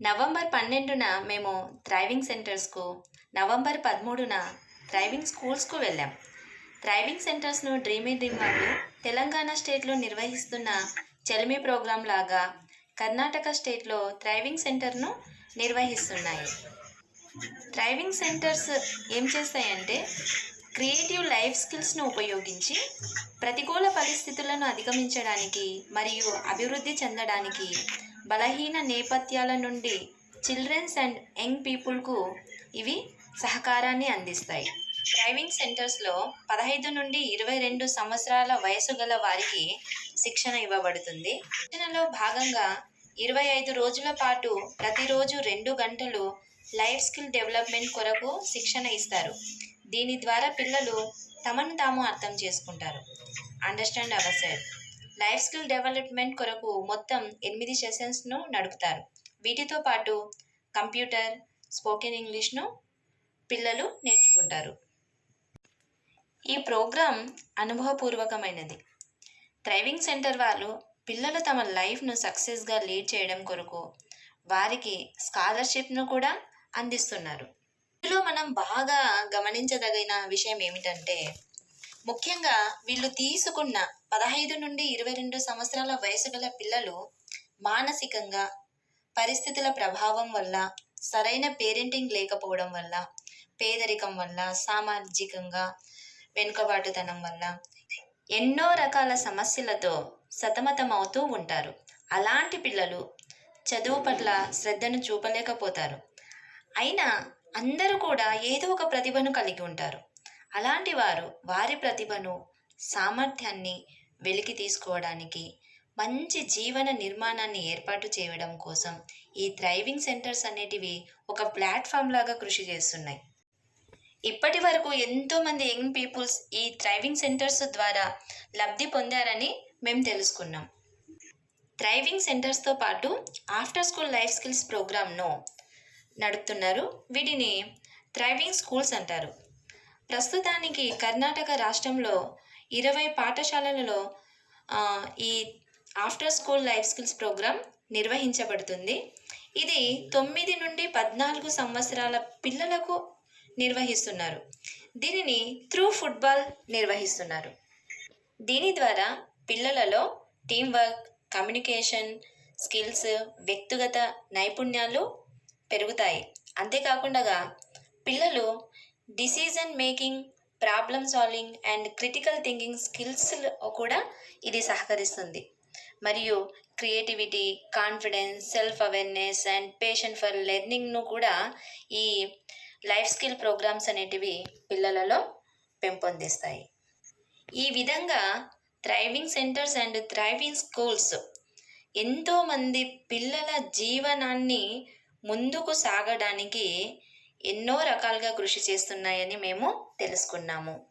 November పన్నెండున మేము driving సెంటర్స్కు నవంబర్ పదమూడున డ్రైవింగ్ స్కూల్స్కు వెళ్ళాం. డ్రైవింగ్ సెంటర్స్ను డ్రీమీ డ్రీమ్ వాళ్ళు తెలంగాణ స్టేట్లో నిర్వహిస్తున్న చెలిమి ప్రోగ్రాం లాగా కర్ణాటక స్టేట్లో డ్రైవింగ్ సెంటర్ను నిర్వహిస్తున్నాయి. డ్రైవింగ్ సెంటర్స్ ఏం చేస్తాయంటే క్రియేటివ్ లైఫ్ స్కిల్స్ను ఉపయోగించి ప్రతికూల పరిస్థితులను అధిగమించడానికి మరియు అభివృద్ధి చెందడానికి బలహీన నేపథ్యాల నుండి చిల్డ్రన్స్ అండ్ యంగ్ పీపుల్కు ఇవి సహకారాన్ని అందిస్తాయి. డ్రైవింగ్ సెంటర్స్లో పదహైదు నుండి ఇరవై రెండు సంవత్సరాల వయసు గల వారికి శిక్షణ ఇవ్వబడుతుంది. శిక్షణలో భాగంగా ఇరవై ఐదు రోజుల పాటు ప్రతిరోజు రెండు గంటలు లైఫ్ స్కిల్ డెవలప్మెంట్ కొరకు శిక్షణ ఇస్తారు. దీని ద్వారా పిల్లలు తమను తాము అర్థం చేసుకుంటారు. Understand our self. Life skill development కొరకు మొత్తం ఎనిమిది సెషన్స్ను నడుపుతారు. వీటితో పాటు కంప్యూటర్ స్పోకెన్ ఇంగ్లీష్ను పిల్లలు నేర్చుకుంటారు. ఈ ప్రోగ్రాం అనుభవపూర్వకమైనది. డ్రైవింగ్ సెంటర్ వాళ్ళు పిల్లలు తమ లైఫ్ను సక్సెస్గా లీడ్ చేయడం కొరకు వారికి స్కాలర్షిప్ను కూడా అందిస్తున్నారు. ఇందులో మనం బాగా గమనించదగిన విషయం ఏమిటంటే ముఖ్యంగా వీళ్ళు తీసుకున్న పదహైదు నుండి ఇరవై రెండు సంవత్సరాల వయసు గల పిల్లలు మానసికంగా పరిస్థితుల ప్రభావం వల్ల సరైన పేరెంటింగ్ లేకపోవడం వల్ల పేదరికం వల్ల సామాజికంగా వెనుకబాటుతనం వల్ల ఎన్నో రకాల సమస్యలతో సతమతమవుతూ ఉంటారు. అలాంటి పిల్లలు చదువు పట్ల శ్రద్ధను చూపలేకపోతారు. అయినా అందరూ కూడా ఏదో ఒక ప్రతిభను కలిగి ఉంటారు. అలాంటి వారు వారి ప్రతిభను సామర్థ్యాన్ని వెలికి తీసుకోవడానికి మంచి జీవన నిర్మాణాన్ని ఏర్పాటు చేయడం కోసం ఈ డ్రైవింగ్ సెంటర్స్ అనేటివి ఒక ప్లాట్ఫామ్ లాగా కృషి చేస్తున్నాయి. ఇప్పటి వరకు ఎంతోమంది యంగ్ పీపుల్స్ ఈ డ్రైవింగ్ సెంటర్స్ ద్వారా లబ్ధి పొందారని మేము తెలుసుకున్నాం. డ్రైవింగ్ సెంటర్స్తో పాటు ఆఫ్టర్ స్కూల్ లైఫ్ స్కిల్స్ ప్రోగ్రామ్ను నడుపుతున్నారు. వీటిని డ్రైవింగ్ స్కూల్స్ అంటారు. ప్రస్తుతానికి కర్ణాటక రాష్ట్రంలో ఇరవై పాఠశాలలలో ఈ after school life skills programme నిర్వహించబడుతుంది. ఇది తొమ్మిది నుండి పద్నాలుగు సంవత్సరాల పిల్లలకు నిర్వహిస్తున్నారు. దీనిని త్రూ ఫుట్బాల్ నిర్వహిస్తున్నారు. దీని ద్వారా పిల్లలలో టీం వర్క్ కమ్యూనికేషన్ స్కిల్స్ వ్యక్తిగత నైపుణ్యాలు పెరుగుతాయి. అంతేకాకుండా పిల్లలు decision making problem solving and critical thinking skills కూడా ఇది సహకరిస్తుంది. మరియు creativity confidence self awareness and passion for లెర్నింగ్ను కూడా ఈ లైఫ్ స్కిల్ ప్రోగ్రామ్స్ అనేటివి పిల్లలలో పెంపొందిస్తాయి. ఈ విధంగా thriving centres and thriving schools ఎంతోమంది పిల్లల జీవనాన్ని ముందుకు సాగడానికి ఎన్నో రకాలుగా కృషి చేస్తున్నాయని మేము తెలుసుకున్నాము.